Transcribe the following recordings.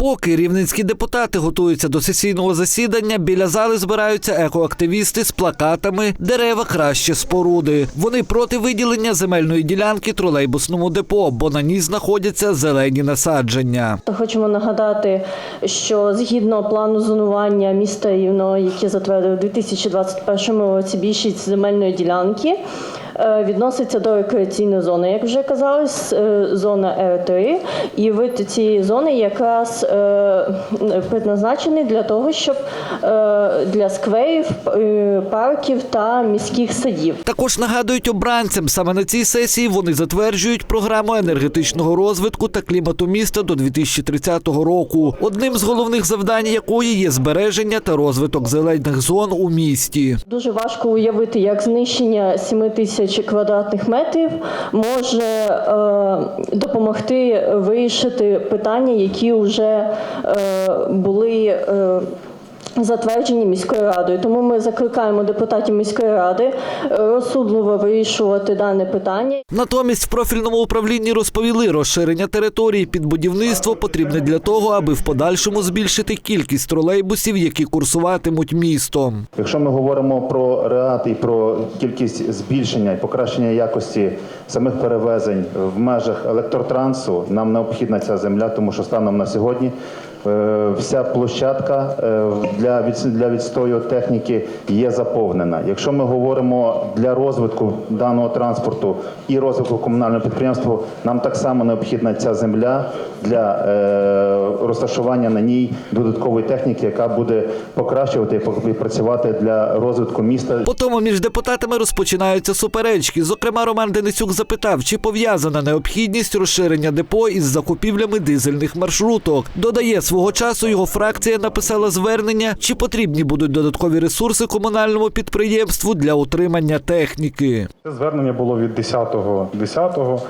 Поки рівненські депутати готуються до сесійного засідання, біля зали збираються екоактивісти з плакатами Дерева краще споруди. Вони проти виділення земельної ділянки тролейбусному депо, бо на ній знаходяться зелені насадження. Хочемо нагадати, що згідно плану зонування міста Рівного, який затвердив у 2021 році, більшість земельної ділянки відноситься до рекреаційної зони, як вже казалось, е, зона Р3. І вид цієї зони якраз е, предназначений для того, щоб е, для скверів, е, парків та міських садів. Також нагадують обранцям, саме на цій сесії вони затверджують програму енергетичного розвитку та клімату міста до 2030 року. Одним з головних завдань якої є збереження та розвиток зелених зон у місті. Дуже важко уявити, як знищення 7 тисяч квадратних метрів може е, допомогти вирішити питання, які вже е, були. Затверджені міською радою, тому ми закликаємо депутатів міської ради е, розсудливо вирішувати дане питання. Натомість в профільному управлінні розповіли, розширення території під будівництво потрібне для того, аби в подальшому збільшити кількість тролейбусів, які курсуватимуть містом. Якщо ми говоримо про РЕАТ і про кількість збільшення і покращення якості самих перевезень в межах електротрансу, нам необхідна ця земля, тому що станом на сьогодні вся площадка е, для для відстою техніки є заповнена. Якщо ми говоримо для розвитку даного транспорту і розвитку комунального підприємства, нам так само необхідна ця земля для е, розташування на ній додаткової техніки, яка буде покращувати і працювати для розвитку міста. Потім між депутатами розпочинаються суперечки. Зокрема, Роман Денисюк запитав, чи пов'язана необхідність розширення депо із закупівлями дизельних маршруток. Додає, свого часу його фракція написала звернення, чи потрібні будуть додаткові ресурси комунальному підприємству для утримання техніки. Це звернення було від 10.10, е,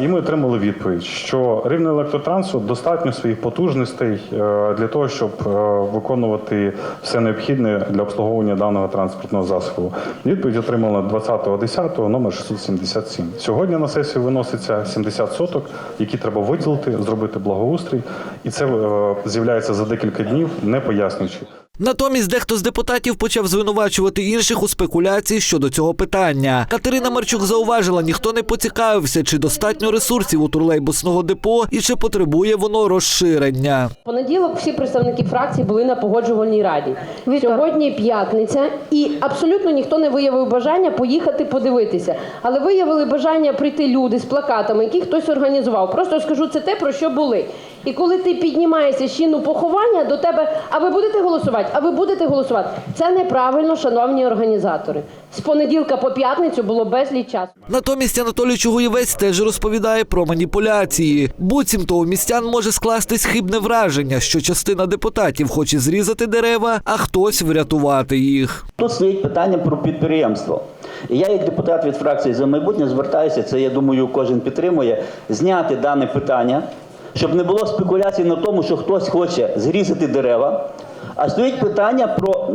і ми отримали відповідь, що рівне електротрансу достатньо своїх потужностей е, для того, щоб е, виконувати все необхідне для обслуговування даного транспортного засобу. Відповідь отримала 20.10, номер 677. Сьогодні на сесію виноситься 70 соток, які треба виділити, зробити благоустрій, і це е, з'являється за декілька днів, не пояснюючи. Натомість дехто з депутатів почав звинувачувати інших у спекуляції щодо цього питання. Катерина Марчук зауважила, ніхто не поцікавився, чи достатньо ресурсів у тролейбусного депо і чи потребує воно розширення. Понеділок всі представники фракцій були на погоджувальній раді. Сьогодні п'ятниця, і абсолютно ніхто не виявив бажання поїхати подивитися. Але виявили бажання прийти люди з плакатами, які хтось організував. Просто скажу це те, про що були. І коли ти піднімаєшся щіну поховання до тебе, а ви будете голосувати? А ви будете голосувати? Це неправильно, шановні організатори. З понеділка по п'ятницю було безліч часу. Натомість Анатолій Чугуєвець теж розповідає про маніпуляції. Буцімто у містян може скластись хибне враження, що частина депутатів хоче зрізати дерева, а хтось врятувати їх. Тут стоїть питання про підприємство. І я, як депутат від фракції за майбутнє, звертаюся, це я думаю, кожен підтримує, зняти дане питання, щоб не було спекуляцій на тому, що хтось хоче зрізати дерева. А стоїть питання про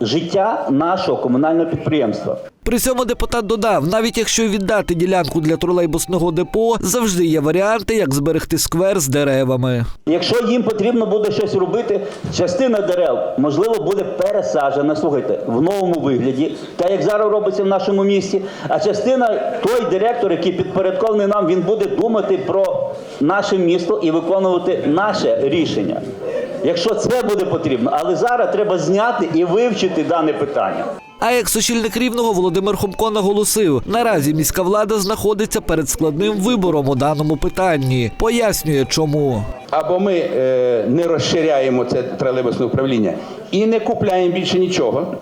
життя нашого комунального підприємства. При цьому депутат додав, навіть якщо віддати ділянку для тролейбусного депо, завжди є варіанти, як зберегти сквер з деревами. Якщо їм потрібно буде щось робити, частина дерев, можливо, буде пересаджена, слухайте, в новому вигляді, так як зараз робиться в нашому місті. А частина, той директор, який підпорядкований нам, він буде думати про наше місто і виконувати наше рішення. Якщо це буде потрібно, але зараз треба зняти і вивчити дане питання. А екс-очільник рівного Володимир Хомко наголосив, наразі міська влада знаходиться перед складним вибором у даному питанні. Пояснює, чому. Або ми е, не розширяємо це тролейбусне управління і не купляємо більше нічого.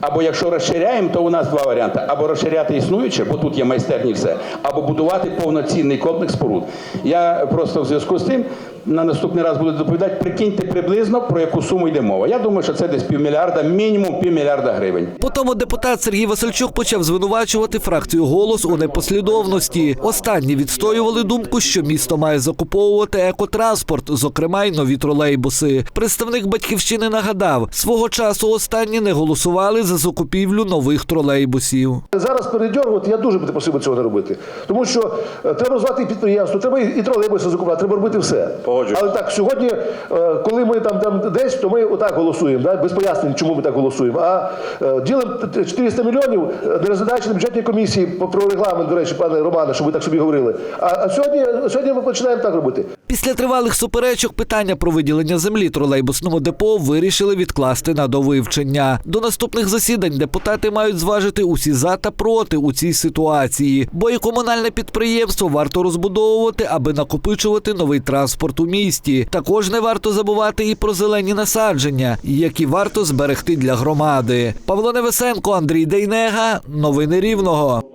Або якщо розширяємо, то у нас два варіанти: або розширяти існуюче, бо тут є майстерні все, або будувати повноцінний комплекс споруд. Я просто в зв'язку з тим на наступний раз буду доповідати, прикиньте приблизно про яку суму йде мова. Я думаю, що це десь півмільярда, мінімум півмільярда гривень. Потому депутат Сергій Васильчук почав звинувачувати фракцію голос у непослідовності. Останні відстоювали думку, що місто має закуповувати екотранспорт, зокрема й нові тролейбуси. Представник батьківщини нагадав, свого часу останні не голосували за за закупівлю нових тролейбусів. Зараз передьоргувати, я дуже би просив цього не робити. Тому що е, треба розвивати і підприємство, треба і, тролейбуси закупати, треба робити все. Але так, сьогодні, е, коли ми там, там десь, то ми отак голосуємо, да? без пояснень, чому ми так голосуємо. А е, ділимо 400 мільйонів не розглядаючи на бюджетній комісії про регламент, до речі, пане Романе, щоб ви так собі говорили. А, сьогодні, сьогодні ми починаємо так робити. Після тривалих суперечок питання про виділення землі тролейбусному депо вирішили відкласти на довивчення. До наступних засідань депутати мають зважити усі за та проти у цій ситуації, бо і комунальне підприємство варто розбудовувати, аби накопичувати новий транспорт у місті. Також не варто забувати і про зелені насадження, які варто зберегти для громади. Павло Невесенко, Андрій Дейнега. Новини Рівного.